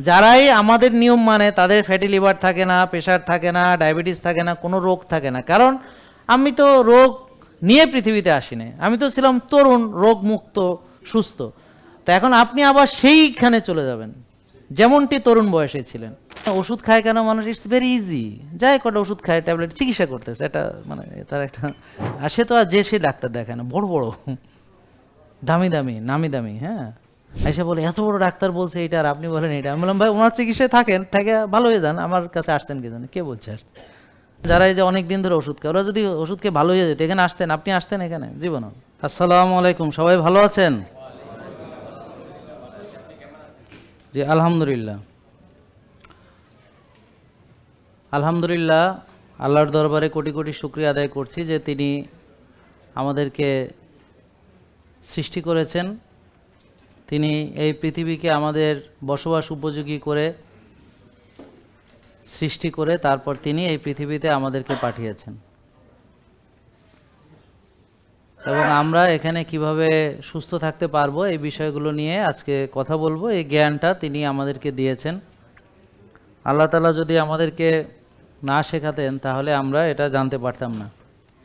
যারাই আমাদের নিয়ম মানে তাদের ফ্যাটি লিভার থাকে না প্রেশার থাকে না ডায়াবেটিস থাকে না, কোনো রোগ থাকে না। কারণ আমি তো রোগ নিয়ে পৃথিবীতে আসিনি। আমি তো ছিলাম তরুণ, রোগমুক্ত, সুস্থ। তা এখন আপনি আবার সেইখানে চলে যাবেন। যেমনটি তরুণ বয়সে ছিলেন। ওষুধ খায় কেন মানুষ? ইটস ভেরি ইজি যাই কটা ওষুধ খায়, ট্যাবলেট, চিকিৎসা করতেছে। এটা মানে তার একটা আর সে তো আর যে সে ডাক্তার দেখায় না। বড় বড়। দামি দামি, নামি দামি হ্যাঁ। এসে বলে, এত বড় ডাক্তার বলছে এটা আর আপনি বলেন এটা। আমি বললাম, ভাই, ওনার চিকিৎসায় থাকেন, থেকে, ভালো হয়ে যান, আমার কাছে আসছেন কি জানেন কে বলছে আর যারা এই যে অনেক দিন ধরে ওষুধ খায়, ওরা যদি ওষুধ খেয়ে ভালো হয়ে যেত, এখানে আসতেন, আপনি আসতেন এখানে, জীবন আসসালামু আলাইকুম, সবাই ভালো আছেন? জি, আলহামদুলিল্লাহ। আলহামদুলিল্লাহ, আল্লাহর দরবারে কোটি কোটি শুক্রিয়া আদায় করছি যে তিনি আমাদেরকে সৃষ্টি করেছেন। তিনি এই পৃথিবীকে আমাদের বসবাস উপযোগী করে সৃষ্টি করে তারপর তিনি এই পৃথিবীতে আমাদেরকে পাঠিয়েছেন। এবং আমরা এখানে কীভাবে সুস্থ থাকতে পারব এই বিষয়গুলো নিয়ে আজকে কথা বলব। এই জ্ঞানটা তিনি আমাদেরকে দিয়েছেন। আল্লাহ তালা যদি আমাদেরকে না শেখাতেন তাহলে আমরা এটা জানতে পারতাম না।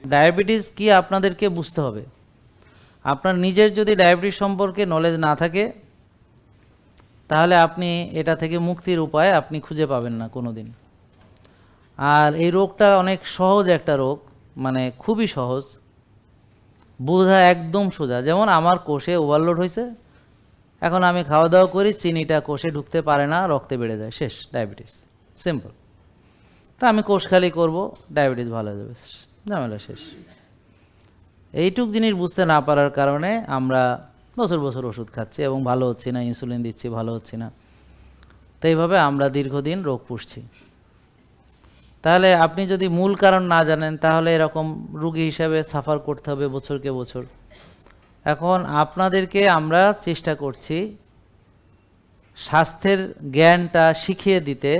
ডায়াবেটিস কি আপনাদেরকে বুঝতে হবে? আপনার নিজের যদি ডায়াবেটিস সম্পর্কে নলেজ না থাকে, তাহলে আপনি এটা থেকে মুক্তির উপায় আপনি খুঁজে পাবেন না কোনো দিন আর এই রোগটা অনেক সহজ একটা রোগ মানে খুবই সহজ। বোঝা একদম সোজা। যেমন আমার কোষে ওভারলোড হয়েছে, এখন আমি খাওয়া দাওয়া করি, চিনিটা কোষে ঢুকতে পারে না, রক্তে বেড়ে যায়। শেষ ডায়াবেটিস সিম্পল তা আমি কোষ খালি করব ডায়াবেটিস ভালো হয়ে যাবে। ঝামেলা শেষ। এইটুক জিনিস বুঝতে না পারার কারণে আমরা বছর বছর ওষুধ খাচ্ছি এবং ভালো হচ্ছি না ইনসুলিন দিচ্ছি, ভালো হচ্ছি না। তো এইভাবে আমরা দীর্ঘদিন রোগ পুষছি। তাহলে আপনি যদি মূল কারণ না জানেন, তাহলে এরকম রুগী হিসাবে সাফার করতে হবে বছরকে বছর। এখন আপনাদেরকে আমরা চেষ্টা করছি স্বাস্থ্যের জ্ঞানটা শিখিয়ে দিতে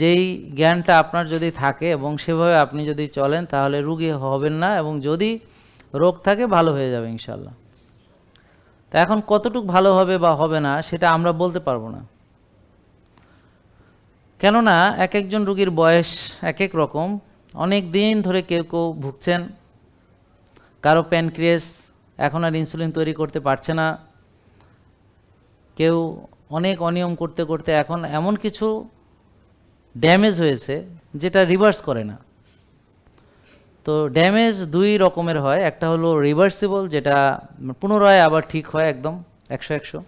যেই জ্ঞানটা আপনার যদি থাকে এবং সেভাবে আপনি যদি চলেন, তাহলে রুগী হবেন না এবং যদি রোগ থাকে, ভালো হয়ে যাবে ইনশাল্লাহ তা এখন কতটুক ভালো হবে বা হবে না, সেটা আমরা বলতে পারব না। কেননা এক একজন রুগীর বয়স এক এক রকম। অনেক দিন ধরে কেউ কেউ ভুগছেন। কারও প্যানক্রিয়াস এখন আর ইনসুলিন তৈরি করতে পারছে না। কেউ অনেক অনিয়ম করতে করতে এখন এমন কিছু ড্যামেজ হয়েছে, যেটা রিভার্স করে না। তো ড্যামেজ দুই রকমের হয়, একটা হলো রিভার্সিবল যেটা পুনরায় আবার ঠিক হয় একদম একশো একশো,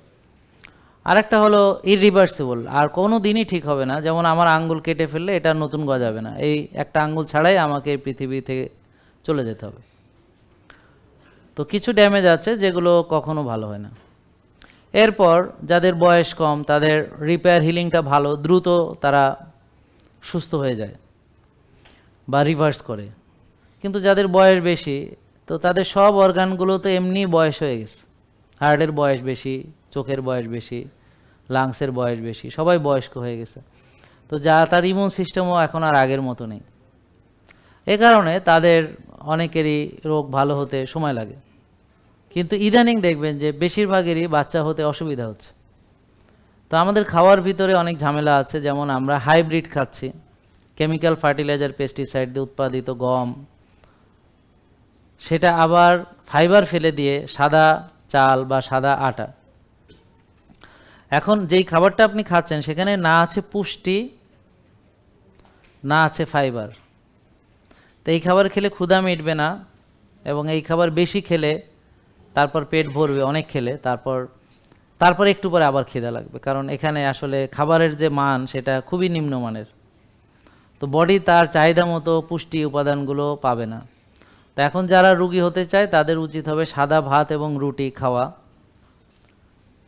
আর একটা হলো ইরিভার্সিবল আর কোনো দিনই ঠিক হবে না। যেমন আমার আঙ্গুল কেটে ফেললে এটা নতুন গজাবে না। এই একটা আঙ্গুল ছাড়াই আমাকে পৃথিবী থেকে চলে যেতে হবে। তো কিছু ড্যামেজ আছে যেগুলো কখনো ভালো হয় না। এরপর যাদের বয়স কম, তাদের রিপেয়ার হিলিংটা ভালো, দ্রুত তারা সুস্থ হয়ে যায় বা রিভার্স করে। কিন্তু যাদের বয়স বেশি, তো তাদের সব অর্গানগুলো তো এমনি বয়স হয়ে গেছে। হার্টের বয়স বেশি, চোখের বয়স বেশি লাংসের বয়স বেশি, সবাই বয়স্ক হয়ে গেছে। তো যা, তার ইমিউন সিস্টেমও এখন আর আগের মতো নেই। এ কারণে তাদের অনেকেরই রোগ ভালো হতে সময় লাগে। কিন্তু ইদানিং দেখবেন যে বেশিরভাগেরই বাচ্চা হতে অসুবিধা হচ্ছে। তো আমাদের খাওয়ার ভিতরে অনেক ঝামেলা আছে, যেমন আমরা হাইব্রিড খাচ্ছি। কেমিক্যাল ফার্টিলাইজার, পেস্টিসাইড দিয়ে উৎপাদিত গম। সেটা আবার ফাইবার ফেলে দিয়ে সাদা চাল বা সাদা আটা। এখন যেই খাবারটা আপনি খাচ্ছেন, সেখানে না আছে পুষ্টি, না আছে ফাইবার। তো এই খাবার খেলে ক্ষুধা মিটবে না এবং এই খাবার বেশি খেলে তারপর পেট ভরবে, অনেক খেলে, তারপর তারপর একটু পরে আবার খিদা লাগবে, কারণ এখানে আসলে খাবারের যে মান সেটা খুবই নিম্নমানের। তো বডি তার চাহিদা মতো, পুষ্টি উপাদানগুলো পাবে না। তো এখন যারা রুগী হতে চায়, তাদের উচিত হবে সাদা ভাত এবং রুটি খাওয়া।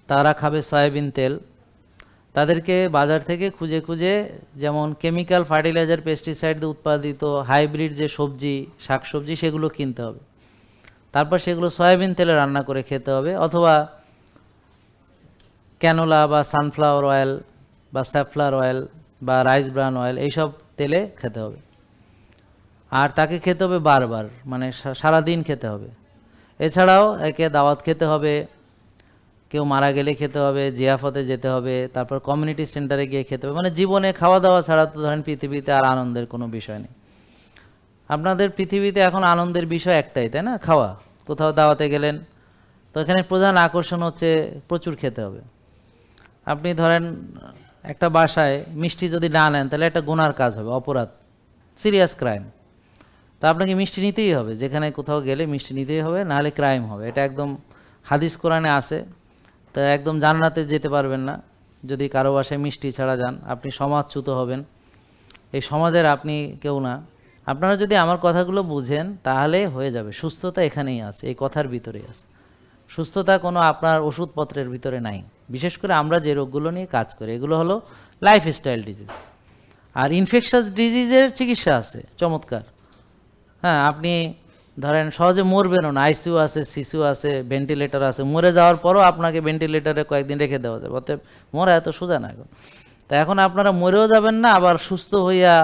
তারা খাবে সয়াবিন তেল। তাদেরকে বাজার থেকে খুঁজে খুঁজে যেমন কেমিক্যাল ফার্টিলাইজার, পেস্টিসাইড দিয়ে উৎপাদিত হাইব্রিড যে সবজি, শাকসবজি, সেগুলো কিনতে হবে। তারপর সেগুলো সয়াবিন তেলে রান্না করে খেতে হবে, অথবা ক্যানোলা বা সানফ্লাওয়ার অয়েল বা স্যাফলার অয়েল বা রাইস ব্রান অয়েল, এইসব তেলে খেতে হবে। আর তাকে খেতে হবে বারবার মানে সারাদিন খেতে হবে। এছাড়াও একে দাওয়াত খেতে হবে, কেউ মারা গেলে খেতে হবে, জিয়াফতে যেতে হবে, তারপর কমিউনিটি সেন্টারে গিয়ে খেতে হবে। মানে জীবনে খাওয়া দাওয়া ছাড়া তো ধরেন পৃথিবীতে আর আনন্দের কোনো বিষয় নেই। আপনাদের পৃথিবীতে এখন আনন্দের বিষয় একটাই, তাই না? খাওয়া। কোথাও দাওয়াতে গেলেন, তো এখানে প্রধান আকর্ষণ হচ্ছে প্রচুর খেতে হবে। আপনি ধরেন একটা বাসায় মিষ্টি যদি না নেন, তাহলে একটা গুনার কাজ হবে, অপরাধ সিরিয়াস ক্রাইম তা আপনাকে মিষ্টি নিতেই হবে, যেখানে কোথাও গেলে মিষ্টি নিতেই হবে নাহলে ক্রাইম হবে। এটা একদম হাদিস কোরআনে আছে, তো একদম জান্নাতে যেতে পারবেন না। যদি কারও বাসায় মিষ্টি ছাড়া যান, আপনি সমাজচ্যুত হবেন। এই সমাজের আপনি কেউ না। আপনারা যদি আমার কথাগুলো বুঝেন, তাহলে হয়ে যাবে। সুস্থতা এখানেই আছে, এই কথার ভিতরেই আছে। সুস্থতা কোনো আপনার ওষুধপত্রের ভিতরে নাই। বিশেষ করে আমরা যে রোগগুলো নিয়ে কাজ করি, এগুলো হলো লাইফস্টাইল ডিজিজ আর ইনফেকশাস ডিজিজের চিকিৎসা আছে, চমৎকার। হ্যাঁ আপনি ধরেন সহজে মরবেনও না, আইসিইউ আছে সিসিউ আছে ভেন্টিলেটর আছে, মরে যাওয়ার পরও আপনাকে ভেন্টিলেটরে কয়েকদিন রেখে দেওয়া যাবে, অতএব মরা এত সোজা না এখন। তা এখন আপনারা মরেও যাবেন না, আবার সুস্থ হইয়া,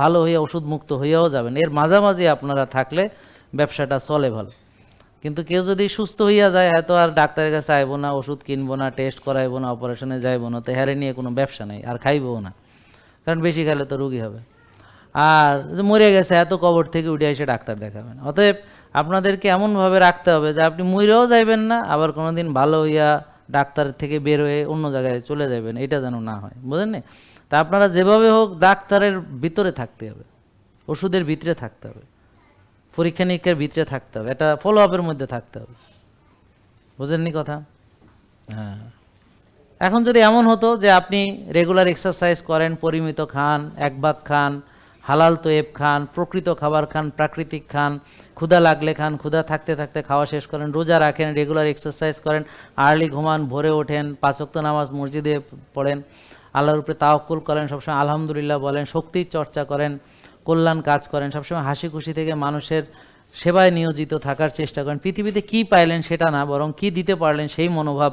ভালো হইয়া ওষুধ মুক্ত হইয়াও যাবেন। এর মাঝামাঝি আপনারা থাকলে ব্যবসাটা চলে ভালো। কিন্তু কেউ যদি সুস্থ হইয়া যায়, হয়তো আর ডাক্তারের কাছে আইবো না, ওষুধ কিনবো না টেস্ট করাইবো না অপারেশনে যাইবো না, তো হ্যারে নিয়ে কোনো ব্যবসা নেই, আর খাইবও না। কারণ বেশি খেলে তো রুগী হবে। আর মরে গেছে, এত কবর থেকে উঠে এসে ডাক্তার দেখাবেন। অতএব আপনাদেরকে এমনভাবে রাখতে হবে যে আপনি মরেও যাইবেন না, আবার কোনো দিন ভালো হইয়া ডাক্তার থেকে বের হয়ে অন্য জায়গায় চলে যাবেন এটা যেন না হয়। বুঝলেন? তা আপনারা যেভাবে হোক ডাক্তারের ভিতরে থাকতে হবে, ওষুধের ভিতরে থাকতে হবে। পরীক্ষা নিরীক্ষার ভিতরে থাকতে হবে। এটা ফলো আপের মধ্যে থাকতে হবে। বুঝেননি কথা? হ্যাঁ। এখন যদি এমন হতো যে আপনি রেগুলার এক্সারসাইজ করেন, পরিমিত খান, এক ভাগ খান, হালাল তোয়েব খান, প্রকৃত খাবার খান, প্রাকৃতিক খান, ক্ষুধা লাগলে খান, ক্ষুধা থাকতে থাকতে খাওয়া শেষ করেন, রোজা রাখেন রেগুলার এক্সারসাইজ করেন আর্লি ঘুমান, ভোরে ওঠেন পাঁচক্ত নামাজ মসজিদে পড়েন, আল্লাহর উপরে তাওকুল করেন, সবসময় আলহামদুলিল্লাহ বলেন, শক্তির চর্চা করেন কল্যাণ কাজ করেন, সবসময় হাসি খুশি থেকে মানুষের সেবায় নিয়োজিত থাকার চেষ্টা করেন। পৃথিবীতে কি পাইলেন সেটা না, বরং কি দিতে পারলেন সেই মনোভাব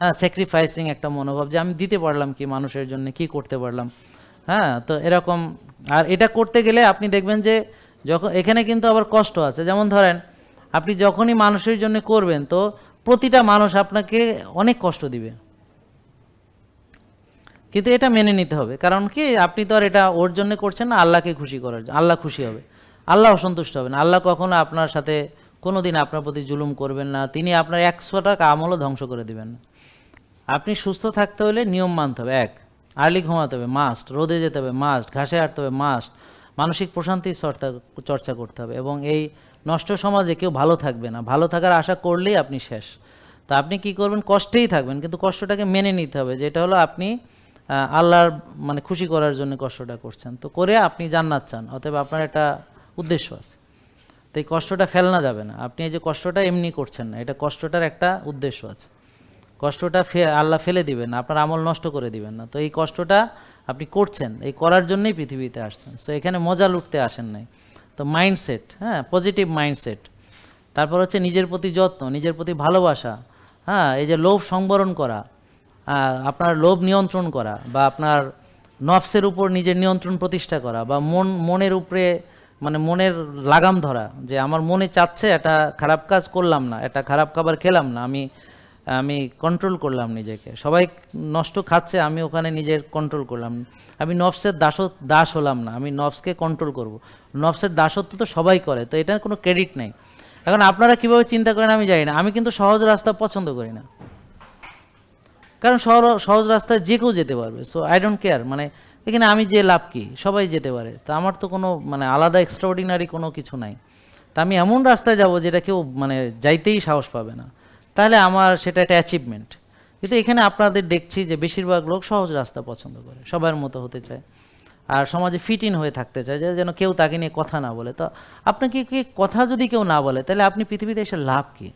হ্যাঁ স্যাক্রিফাইসিং একটা মনোভাব যে আমি দিতে পারলাম কি মানুষের জন্য, কি করতে পারলাম। হ্যাঁ তো এরকম, আর এটা করতে গেলে আপনি দেখবেন যে যখন, এখানে কিন্তু আবার কষ্ট আছে। যেমন ধরেন, আপনি যখনই মানুষের জন্য করবেন, তো প্রতিটা মানুষ আপনাকে অনেক কষ্ট দিবে। কিন্তু এটা মেনে নিতে হবে। কারণ কি? আপনি তো আর এটা ওর জন্য করছেন না, আল্লাহকে খুশি করার জন্য। আল্লাহ খুশি হবে। আল্লাহ অসন্তুষ্ট হবে না আল্লাহ কখনো আপনার সাথে কোনো দিন আপনার প্রতি জুলুম করবেন না। তিনি আপনার একশো টাকা আমলও ধ্বংস করে দিবেন না। আপনি সুস্থ থাকতে হলে নিয়ম মানতে হবে। এক, আর্লি ঘুমাতে হবে, মাস্ট। রোদে যেতে হবে, মাস্ট। ঘাসে হাঁটতে হবে, মাস্ট। মানসিক প্রশান্তির চর্চা চর্চা করতে হবে এবং এই নষ্ট সমাজে কেউ ভালো থাকবে না। ভালো থাকার আশা করলেই আপনি শেষ। তা আপনি কি করবেন? কষ্টেই থাকবেন। কিন্তু কষ্টটাকে মেনে নিতে হবে। যেটা হলো আপনি আল্লাহর মানে খুশি করার জন্য কষ্টটা করছেন। তো করে আপনি জান্নাত চান, অতএব আপনার একটা উদ্দেশ্য আছে। তো এই কষ্টটা ফেলনা যাবে না। আপনি এই যে কষ্টটা এমনি করছেন না, এটা কষ্টটার একটা উদ্দেশ্য আছে। কষ্টটা ফে, আল্লাহ ফেলে দিবেন না, আপনার আমল নষ্ট করে দিবেন না। তো এই কষ্টটা আপনি করছেন, এই করার জন্যই পৃথিবীতে আসছেন। সো এখানে মজা লুটতে আসেন নাই। তো মাইন্ডসেট হ্যাঁ পজিটিভ মাইন্ডসেট তারপর হচ্ছে নিজের প্রতি যত্ন, নিজের প্রতি ভালোবাসা হ্যাঁ এই যে লোভ সংবরণ করা। আপনার লোভ নিয়ন্ত্রণ করা বা আপনার নফসের উপর নিজের নিয়ন্ত্রণ প্রতিষ্ঠা করা বা মন, মনের উপরে মানে মনের লাগাম ধরা যে আমার মনে চাচ্ছে একটা খারাপ কাজ করলাম না একটা খারাপ খাবার খেলাম না, আমি আমি কন্ট্রোল করলাম নিজেকে। সবাই নষ্ট খাচ্ছে, আমি ওখানে নিজের কন্ট্রোল করলাম। আমি নফসের দাস দাস হলাম না, আমি নফসকে কন্ট্রোল করব। নফসের দাসত্ব তো সবাই করে, তো এটার কোনো ক্রেডিট নেই। এখন আপনারা কীভাবে চিন্তা করেন আমি জানি না, আমি কিন্তু সহজ রাস্তা পছন্দ করি না। কারণ সহজ রাস্তায় যে কেউ যেতে পারবে। সো আই ডোন্ট কেয়ার মানে এখানে আমি যে লাভ কি? সবাই যেতে পারে। তা আমার তো কোনো মানে আলাদা এক্সট্রাঅর্ডিনারি কোনো কিছু নাই। তা আমি এমন রাস্তায় যাব যেটা কেউ মানে যাইতেই সাহস পাবে না। তাহলে আমার সেটা একটা অ্যাচিভমেন্ট কিন্তু এখানে আপনাদের দেখছি যে বেশিরভাগ লোক সহজ রাস্তা পছন্দ করে, সবার মতো হতে চায়। আর সমাজে ফিট ইন হয়ে থাকতে চায়, যে যেন কেউ তাকে নিয়ে কথা না বলে। তো আপনাকে কি কথা যদি কেউ না বলে, তাহলে আপনি পৃথিবীতে এসে লাভ কী?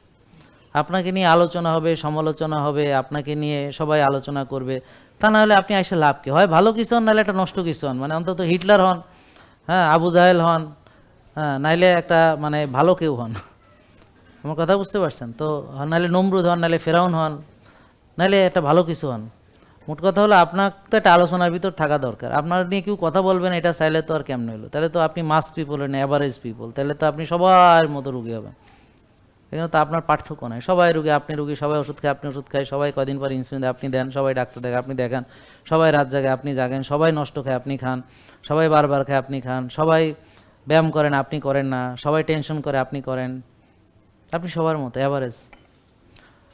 আপনাকে নিয়ে আলোচনা হবে, সমালোচনা হবে, আপনাকে নিয়ে সবাই আলোচনা করবে। তা না হলে আপনি এসে লাভ কি? হয় ভালো কিছু হন, নাহলে একটা নষ্ট কিছু হন। মানে অন্তত হিটলার হন হ্যাঁ আবু জাহেল হন হ্যাঁ নাইলে একটা মানে ভালো কেউ হন। আমার কথা বুঝতে পারছেন? তো নাহলে নমরুদ হন নাহলে ফেরাউন হন নাহলে একটা ভালো কিছু হন। মোট কথা হলো আপনার তো একটা আলোচনার ভিতর থাকা দরকার। আপনার নিয়ে কেউ কথা বলবেন এটা চাইলে তো আর কেমন হলো? তাহলে তো আপনি মাস পিপল হন অ্যাভারেজ পিপল তাহলে তো আপনি সবার মতো রুগী হবেন। এখানে তো আপনার পার্থক্য নাই। সবাই রুগী, আপনি রুগী, সবাই ওষুধ খায়, আপনি ওষুধ খায়, সবাই কদিন পর ইনসুলিন দেয়, আপনি দেন, সবাই ডাক্তার দেখে আপনি দেখান। সবাই রাত জাগে, আপনি জাগেন, সবাই নষ্ট খায়, আপনি খান। সবাই বারবার খায়, আপনি খান। সবাই ব্যায়াম করেন, আপনি করেন না। সবাই টেনশন করে, আপনি করেন। আপনি সবার মতো অ্যাভারেজ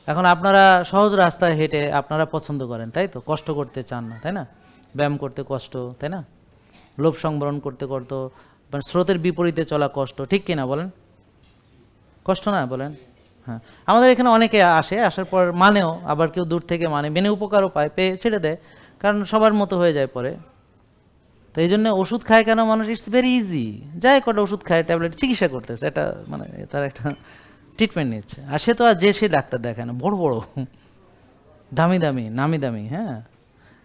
এখন আপনারা সহজ রাস্তায় হেঁটে আপনারা পছন্দ করেন, তাই তো? কষ্ট করতে চান না, তাই না? ব্যায়াম করতে কষ্ট, তাই না? লোভ সংবরণ করতে করতো মানে স্রোতের বিপরীতে চলা কষ্ট, ঠিক কিনা বলেন? কষ্ট না, বলেন। হ্যাঁ। আমাদের এখানে অনেকে আসে, আসার পর মানেও, আবার কেউ দূর থেকে মানে মেনে উপকারও পায়, পেয়ে ছেড়ে দেয়, কারণ সবার মতো হয়ে যায় পরে। তো এই জন্য ওষুধ খায় কেন মানুষ? ইটস ভেরি ইজি যাই কটা ওষুধ খায়, ট্যাবলেট, চিকিৎসা করতেছে। এটা মানে তার একটা ট্রিটমেন্ট নিচ্ছে। আর সে তো আর যে সে ডাক্তার দেখায় না, বড় বড়, দামি দামি, নামি দামি হ্যাঁ।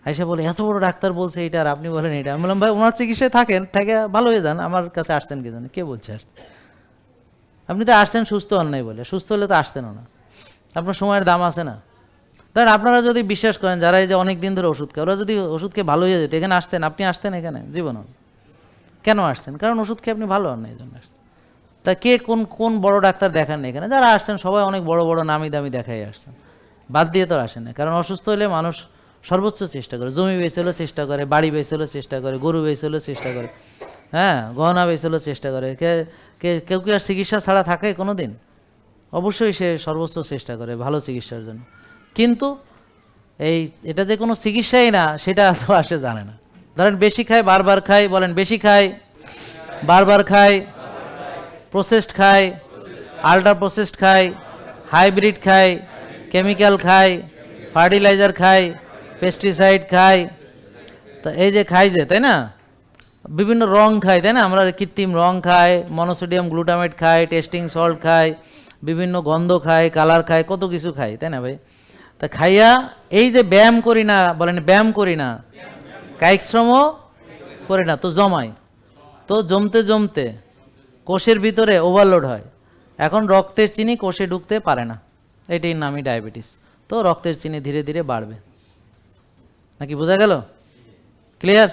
আইসা বলে, এত বড় ডাক্তার বলছে এটা আর আপনি বলেন এটা। আমি বললাম, ভাই, ওনার চিকিৎসায় থাকেন, থেকে ভালো হয়ে যান। আমার কাছে আসছেন কে জানে, কে বলছে আসতে আপনি তো আসছেন, সুস্থ হন নাই বলে। সুস্থ হলে তো আসতেনও না। আপনার সময়ের দাম আছে না। ধরেন আপনারা যদি বিশ্বাস করেন, যারা এই যে অনেক দিন ধরে ওষুধ খায়, ওরা যদি ওষুধ খেয়ে ভালো হয়ে যেত, এখানে আসতেন, আপনি আসতেন এখানে? জীবন কেন আসছেন? কারণ ওষুধ খেয়ে আপনি ভালো হন না এই জন্য আসছেন। তা কে কোন কোন বড় ডাক্তার দেখান না এখানে? যারা আসছেন, সবাই অনেক বড় বড়, নামি দামি দেখাই আসছেন। বাদ দিয়ে তো আসেন না কারণ অসুস্থ হলে মানুষ সর্বোচ্চ চেষ্টা করে। জমি বেচেলেও চেষ্টা করে, বাড়ি বেচেলেও চেষ্টা করে, গরু বেচেলেও চেষ্টা করে। হ্যাঁ গহনা বেচেলেও চেষ্টা করে। কে কে, কেউ কি আর চিকিৎসা ছাড়া থাকে কোনো দিন অবশ্যই সে সর্বোচ্চ চেষ্টা করে ভালো চিকিৎসার জন্য। কিন্তু এই, এটা যে কোনো চিকিৎসাই না, সেটা তো আসে জানে না। ধরেন বেশি খায়, বারবার খায়, বলেন বেশি খায়, বারবার খায় প্রসেসড খায় আল্ট্রা প্রসেসড খায় হাইব্রিড খায় কেমিক্যাল খায় ফার্টিলাইজার খায় পেস্টিসাইড খায়, তো এই যে খাই যে, তাই না? বিভিন্ন রং খাই তাই না? আমরা কৃত্রিম রং খাই মনোসোডিয়াম গ্লুটামেট খাই টেস্টিং সল্ট খাই, বিভিন্ন গন্ধ খাই কালার খাই, কত কিছু খাই, তাই না ভাই? তা খাইয়া এই যে ব্যায়াম করি না, বলেন ব্যায়াম করি না, কায়িক শ্রমও করি না, তো জমাই। তো জমতে জমতে কোষের ভিতরে ওভারলোড হয়। এখন রক্তের চিনি কোষে ঢুকতে পারে না। এটাই নামই ডায়াবেটিস তো রক্তের চিনি ধীরে ধীরে বাড়বে। নাকি বোঝা গেল? ক্লিয়ার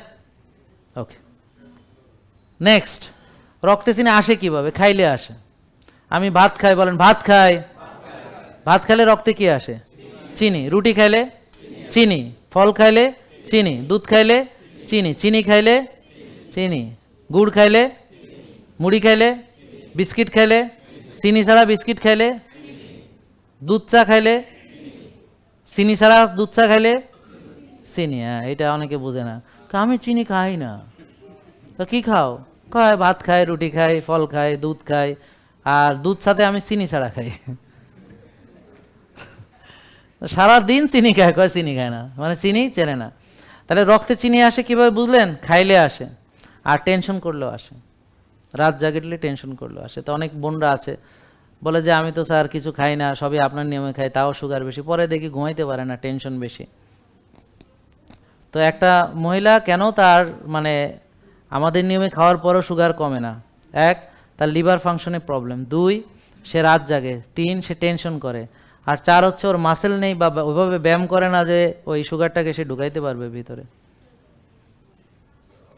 নেক্সট রক্তে চিনি আসে কীভাবে? খাইলে আসে। আমি ভাত খাই, বলেন, ভাত খাই। ভাত খাইলে রক্তে কি আসে? চিনি। রুটি খাইলে চিনি। ফল খাইলে চিনি। দুধ খাইলে চিনি। চিনি খাইলে চিনি। গুড় খাইলে মুড়ি খাইলে বিস্কিট খাইলে চিনি ছাড়া বিস্কিট খাইলে দুধ চা খাইলে চিনি ছাড়া দুধ চা খাইলে চিনি। হ্যাঁ এটা অনেকে বোঝে না। আমি চিনি খাই না। তো কি খাও? কয় ভাত খায় রুটি খাই, ফল খায় দুধ খাই, আর দুধ সাথে আমি চিনি ছাড়া খাই। সারা দিন চিনি খায়, কয় চিনি খায় না? মানে চিনি চেনে না। তাহলে রক্তে চিনি আসে কীভাবে বুঝলেন? খাইলে আসে, আর টেনশন করলেও আসে। রাত জাগিটলে টেনশন করলেও আসে। তো অনেক বোনরা আছে, বলে যে আমি তো স্যার কিছু খাই না, সবই আপনার নিয়মে খাই, তাও সুগার বেশি। পরে দেখি ঘুমাইতে পারে না টেনশন বেশি। তো একটা মহিলা কেন তার মানে আমাদের নিয়মে খাওয়ার পরও সুগার কমে না। এক, তার লিভার ফাংশনে প্রবলেম দুই, সে রাত জাগে। তিন, সে টেনশন করে। আর চার হচ্ছে ওর মাসেল নেই বা ওইভাবে ব্যায়াম করে না যে ওই সুগারটাকে সে ঢুকাইতে পারবে ভিতরে।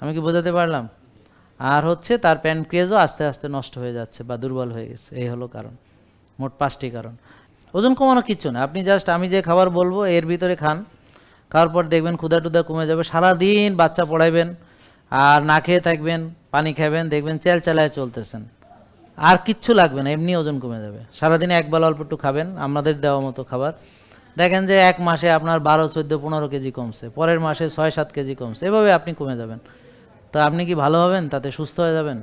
আমি কি বোঝাতে পারলাম? আর হচ্ছে তার প্যানক্রিয়াজও আস্তে আস্তে নষ্ট হয়ে যাচ্ছে বা দুর্বল হয়ে গেছে। এই হলো কারণ। মোট পাঁচটি কারণ। ওজন কমানো কিচ্ছু না। আপনি জাস্ট আমি যে খাবার বলব, এর ভিতরে খান। খাওয়ার পর দেখবেন ক্ষুধা টুদা কমে যাবে। সারাদিন বাচ্চা পড়াইবেন। আর না খেয়ে থাকবেন, পানি খাবেন, দেখবেন চেল চেলায় চলতেছেন। আর কিচ্ছু লাগবে না, এমনি ওজন কমে যাবে। সারাদিনে একবেলা অল্প একটু খাবেন, আমাদের দেওয়া মতো খাবার। দেখেন যে এক মাসে আপনার বারো, চোদ্দ, পনেরো কেজি কমছে, পরের মাসে ছয়, সাত কেজি কমছে, এভাবে আপনি কমে যাবেন। তো আপনি কি ভালো হবেন? তাতে সুস্থ হয়ে যাবেন?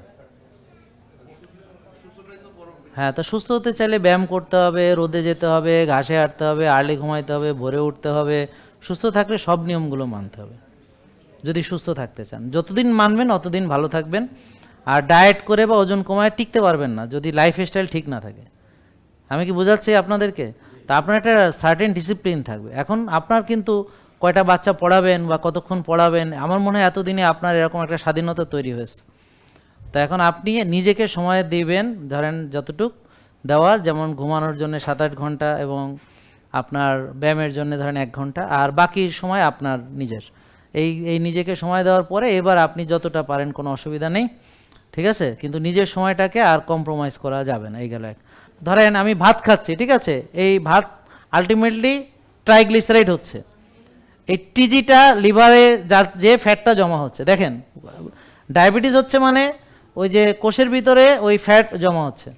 হ্যাঁ তো সুস্থ হতে চাইলে ব্যায়াম করতে হবে, রোদে যেতে হবে, ঘাসে হাঁটতে হবে, আর্লি ঘুমাইতে হবে, ভোরে উঠতে হবে। সুস্থ থাকলে সব নিয়মগুলো মানতে হবে। যদি সুস্থ থাকতে চান। যতদিন মানবেন, অতদিন ভালো থাকবেন। আর ডায়েট করে বা ওজন কমায় টিকতে পারবেন না, যদি লাইফ স্টাইল ঠিক না থাকে। আমি কি বোঝাচ্ছি আপনাদেরকে? তা আপনার একটা সার্টেন ডিসিপ্লিন থাকবে। এখন আপনার কিন্তু কয়টা বাচ্চা পড়াবেন বা কতক্ষণ পড়াবেন, আমার মনে হয় এতদিনে আপনার এরকম একটা স্বাধীনতা তৈরি হয়েছে। তো এখন আপনি নিজেকে সময় দিবেন, ধরেন যতটুক দেওয়ার, যেমন ঘুমানোর জন্য সাত আট ঘণ্টা এবং আপনার ব্যায়ামের জন্য ধরেন এক ঘণ্টা, আর বাকি সময় আপনার নিজের। এই এই নিজেকে সময় দেওয়ার পরে এবার আপনি যতটা পারেন কোনো অসুবিধা নেই, ঠিক আছে? কিন্তু নিজের সময়টাকে আর কম্প্রোমাইজ করা যাবে না, এই গেল এক। ধরেন আমি ভাত খাচ্ছি, ঠিক আছে? এই ভাত আলটিমেটলি ট্রাইগ্লিসারাইড হচ্ছে। এই টিজিটা লিভারে যার যে ফ্যাটটা জমা হচ্ছে, দেখেন? ডায়াবেটিস হচ্ছে মানে ওই যে কোষের ভিতরে ওই ফ্যাট জমা হচ্ছে।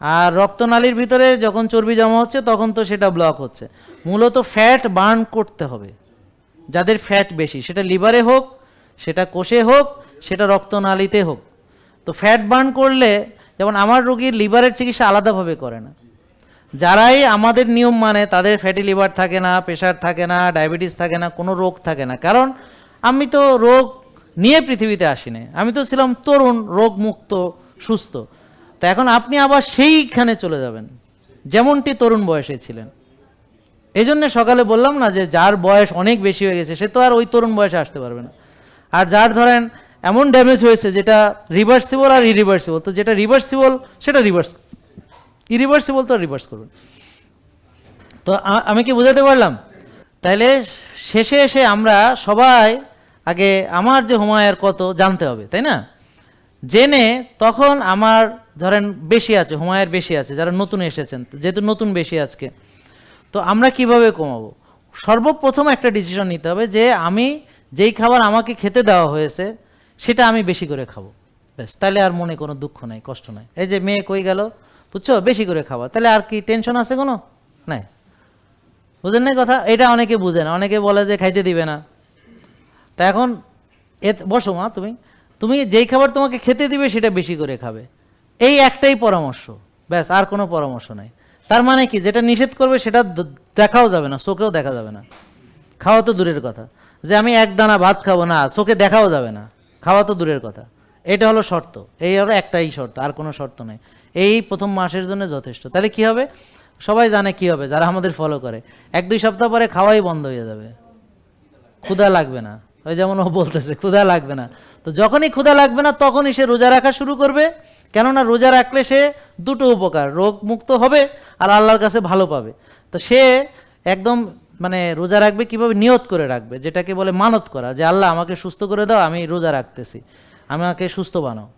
আর রক্তনালীর ভিতরে যখন চর্বি জমা হচ্ছে, তখন তো সেটা ব্লক হচ্ছে। মূলত ফ্যাট বার্ন করতে হবে। যাদের ফ্যাট বেশি, সেটা লিভারে হোক, সেটা কোষে হোক, সেটা রক্তনালীতে হোক। তো ফ্যাট বার্ন করলে, যেমন আমার রোগীর লিভারের চিকিৎসা আলাদাভাবে করে না। যারাই আমাদের নিয়ম মানে তাদের ফ্যাটি লিভার থাকে না প্রেশার থাকে না ডায়াবেটিস থাকে না, কোনো রোগ থাকে না। কারণ, আমি তো রোগ নিয়ে পৃথিবীতে আসিনি। আমি তো ছিলাম তরুণ, রোগমুক্ত, সুস্থ। তো এখন আপনি আবার সেইখানে চলে যাবেন। যেমনটি তরুণ বয়সে ছিলেন। এই জন্য সকালে বললাম না যে যার বয়স অনেক বেশি হয়ে গেছে, সে তো আর ওই তরুণ বয়সে আসতে পারবে না। আর যার ধরেন এমন ড্যামেজ হয়েছে যেটা রিভার্সিবল আর ইরিভার্সিবল তো যেটা রিভার্সিবল সেটা রিভার্স ইরিভার্সিবল তো রিভার্স করবেন তো আমি কি বোঝাতে পারলাম? তাহলে শেষে এসে আমরা সবাই আগে আমার যে হুমায়ের কত জানতে হবে, তাই না? জেনে তখন আমার ধরেন বেশি আছে হুমায়ের বেশি আছে, যারা নতুন এসেছেন, যেহেতু নতুন বেশি আজকে। তো আমরা কীভাবে কমাবো? সর্বপ্রথম একটা ডিসিশন নিতে হবে যে আমি যেই খাবার আমাকে খেতে দেওয়া হয়েছে, সেটা আমি বেশি করে খাব। ব্যাস, তাহলে আর মনে কোনো দুঃখ নাই, কষ্ট নাই। এই যে মেয়ে কই গেল? বুঝছ? বেশি করে খাওয়া তাহলে আর কি টেনশন আছে কোনো? নাই। বুঝেন না কথা? এটা অনেকে বুঝে না। অনেকে বলে যে খাইতে দিবে না। তা এখন এ বসো মা তুমি। তুমি যেই খাবার তোমাকে খেতে দিবে, সেটা বেশি করে খাবে। এই একটাই পরামর্শ। ব্যাস, আর কোনো পরামর্শ নাই। তার মানে কি? যেটা নিষেধ করবে সেটা দেখাও যাবে না, চোখেও দেখা যাবে না। খাওয়া তো দূরের কথা। যে আমি এক দানা ভাত খাব না, চোখে দেখাও যাবে না। খাওয়া তো দূরের কথা। এটা হলো শর্ত। এই হলো একটাই শর্ত, আর কোনো শর্ত নেই। এই প্রথম মাসের জন্য যথেষ্ট। তাহলে কি হবে? সবাই জানে কি হবে, যারা আমাদের ফলো করে। এক দুই সপ্তাহ পরে খাওয়াই বন্ধ হয়ে যাবে। ক্ষুধা লাগবে না। ওই যেমন ও বলতেছে, ক্ষুধা লাগবে না। তো যখনই ক্ষুধা লাগবে না, তখনই সে রোজা রাখা শুরু করবে। কেননা রোজা রাখলে সে দুটো উপকার, রোগ মুক্ত হবে আর আল্লাহর কাছে ভালো পাবে। তো সে একদম মানে রোজা রাখবে কীভাবে? নিয়ত করে রাখবে, যেটাকে বলে মানত করা, যে আল্লাহ আমাকে সুস্থ করে দাও, আমি রোজা রাখতেছি, আমাকে সুস্থ বানাও।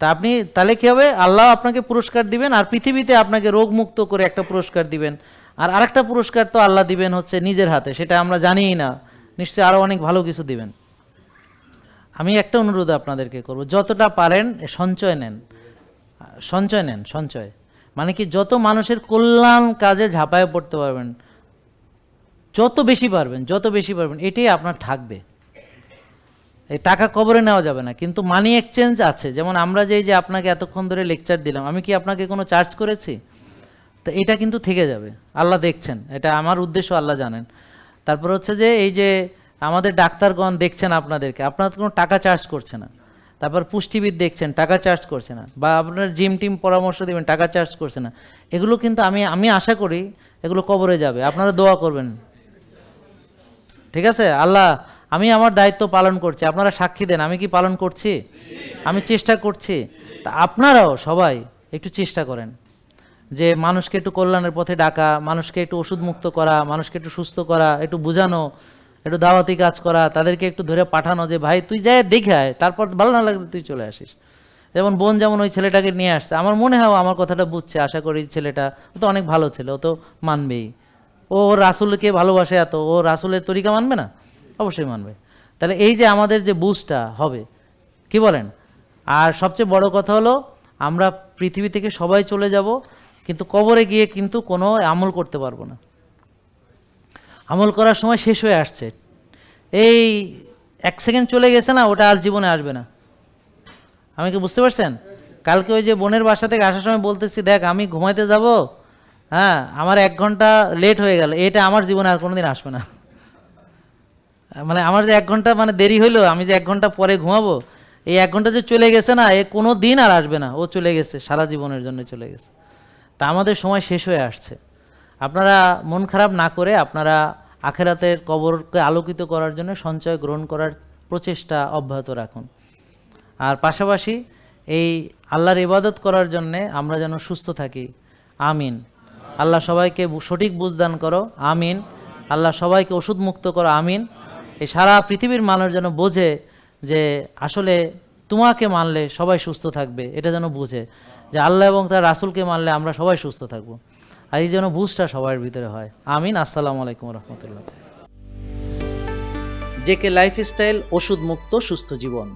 তা আপনি, তাহলে কী হবে? আল্লাহ আপনাকে পুরস্কার দিবেন আর পৃথিবীতে আপনাকে রোগমুক্ত করে একটা পুরস্কার দিবেন। আর আরেকটা পুরস্কার তো আল্লাহ দিবেন হচ্ছে নিজের হাতে, সেটা আমরা জানিই না। নিশ্চয়ই আরও অনেক ভালো কিছু দিবেন। আমি একটা অনুরোধ আপনাদেরকে করব, যতটা পারেন সঞ্চয় নেন। সঞ্চয় নেন, সঞ্চয়। মানে কি যত মানুষের কল্যাণ কাজে ঝাঁপায় পড়তে পারবেন, যত বেশি পারবেন, যত বেশি পারবেন, এটাই আপনার থাকবে। এই টাকা কবরে নেওয়া যাবে না, কিন্তু মানি এক্সচেঞ্জ আছে। যেমন আমরা যেই যে আপনাকে এতক্ষণ ধরে লেকচার দিলাম, আমি কি আপনাকে কোনো চার্জ করেছি? তো এটা কিন্তু থেকে যাবে। আল্লাহ দেখছেন, এটা আমার উদ্দেশ্য, আল্লাহ জানেন। তারপর হচ্ছে যে এই যে আমাদের ডাক্তারগণ দেখছেন আপনাদেরকে, আপনার কোনো টাকা চার্জ করছে না। তারপর পুষ্টিবিদ দেখছেন, টাকা চার্জ করছে না, বা আপনার জিম টিম পরামর্শ দেবেন, টাকা চার্জ করছে না। এগুলো কিন্তু আমি আমি আশা করি এগুলো কবরে যাবে। আপনারা দোয়া করবেন। ঠিক আছে? আল্লাহ, আমি আমার দায়িত্ব পালন করছি। আপনারা সাক্ষী দেন, আমি কি পালন করছি? আমি চেষ্টা করছি। তা আপনারাও সবাই একটু চেষ্টা করেন। যে মানুষকে একটু কল্যাণের পথে ডাকা, মানুষকে একটু ওষুধ মুক্ত করা, মানুষকে একটু সুস্থ করা, একটু বোঝানো একটু দাওয়াতি কাজ করা, তাদেরকে একটু ধরে পাঠানো যে, ভাই, তুই যাই, দেখে আয়, তারপর ভালো না লাগলে তুই চলে আসিস। যেমন বোন যেমন ওই ছেলেটাকে নিয়ে আসছে, আমার মনে হয় আমার কথাটা বুঝছে, আশা করি ছেলেটা, ও তো অনেক ভালো ছেলে, ও তো মানবেই। ও রাসুলকে ভালোবাসে এত, ও রাসুলের তরিকা মানবে না? অবশ্যই মানবে। তাহলে এই যে আমাদের যে বুঝটা হবে, কি বলেন? আর সবচেয়ে বড় কথা হলো, আমরা পৃথিবী থেকে সবাই চলে যাব, কিন্তু কবরে গিয়ে কিন্তু কোনো আমল করতে পারব না। আমল করার সময় শেষ হয়ে আসছে। এই এক সেকেন্ড চলে গেছে না, ওটা আর জীবনে আসবে না। আমি কি বুঝতে পারছেন? কালকে ওই যে বোনের বাসা থেকে আসার সময় বলতেছি, দেখ, আমি ঘুমাইতে যাব। হ্যাঁ আমার এক ঘণ্টা লেট হয়ে গেল। এটা আমার জীবনে আর কোনোদিন আসবে না। মানে আমার যে এক ঘণ্টা মানে দেরি হইল, আমি যে এক ঘণ্টা পরে ঘুমাবো, এই এক ঘণ্টা যে চলে গেছে না, এ কোনো দিন আর আসবে না। ও চলে গেছে, সারা জীবনের জন্য চলে গেছে। তা আমাদের সময় শেষ হয়ে আসছে। আপনারা মন খারাপ না করে আপনারা আখেরাতের কবরকে আলোকিত করার জন্য সঞ্চয় গ্রহণ করার প্রচেষ্টা অব্যাহত রাখুন। আর পাশাপাশি এই আল্লাহর ইবাদত করার জন্যে আমরা যেন সুস্থ থাকি। আমিন। আল্লাহ সবাইকে সঠিক বুঝদান করো। আমিন। আল্লাহ সবাইকে ওষুধ মুক্ত করো। আমিন। এই সারা পৃথিবীর মানুষ যেন বোঝে যে আসলে তোমাকে মানলে সবাই সুস্থ থাকবে। এটা যেন বুঝে যে আল্লাহ এবং তার রাসূলকে মানলে আমরা সবাই সুস্থ থাকব। আর এই যেন বুঝটা সবার ভিতরে হয়। আমিন, আসসালামু আলাইকুম রহমতুল্লাহ। জেকে লাইফস্টাইল ওষুধ মুক্ত সুস্থ জীবন।